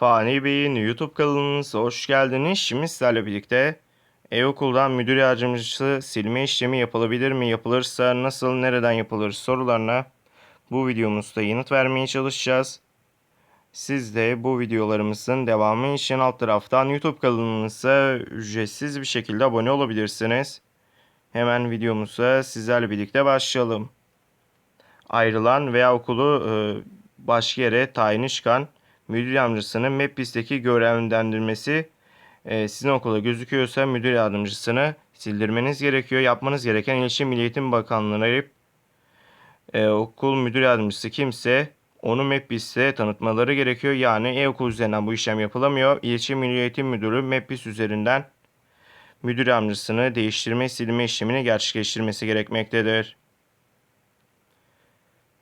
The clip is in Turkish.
Fani Bey'in YouTube kanalınıza hoş geldiniz. Şimdi sizlerle birlikte e-okuldan müdür yardımcısı silme işlemi yapılabilir mi? Yapılırsa nasıl, nereden yapılır sorularına bu videomuzda yanıt vermeye çalışacağız. Siz de bu videolarımızın devamı için alt taraftan YouTube kanalımıza ücretsiz bir şekilde abone olabilirsiniz. Hemen videomuza sizlerle birlikte başlayalım. Ayrılan veya okulu e, başka yere tayini çıkan müdür yardımcısının MEPBİS'teki görevlendirmesi e, sizin okula gözüküyorsa müdür yardımcısını sildirmeniz gerekiyor. Yapmanız gereken İletişim Milli Eğitim Bakanlığı'na arayıp e, okul müdür yardımcısı kimse onu MEPBİS'e tanıtmaları gerekiyor. Yani e-okul üzerinden bu işlem yapılamıyor. İletişim Milli Müdürü MEPBİS üzerinden müdür yardımcısını değiştirme, silme işlemini gerçekleştirmesi gerekmektedir.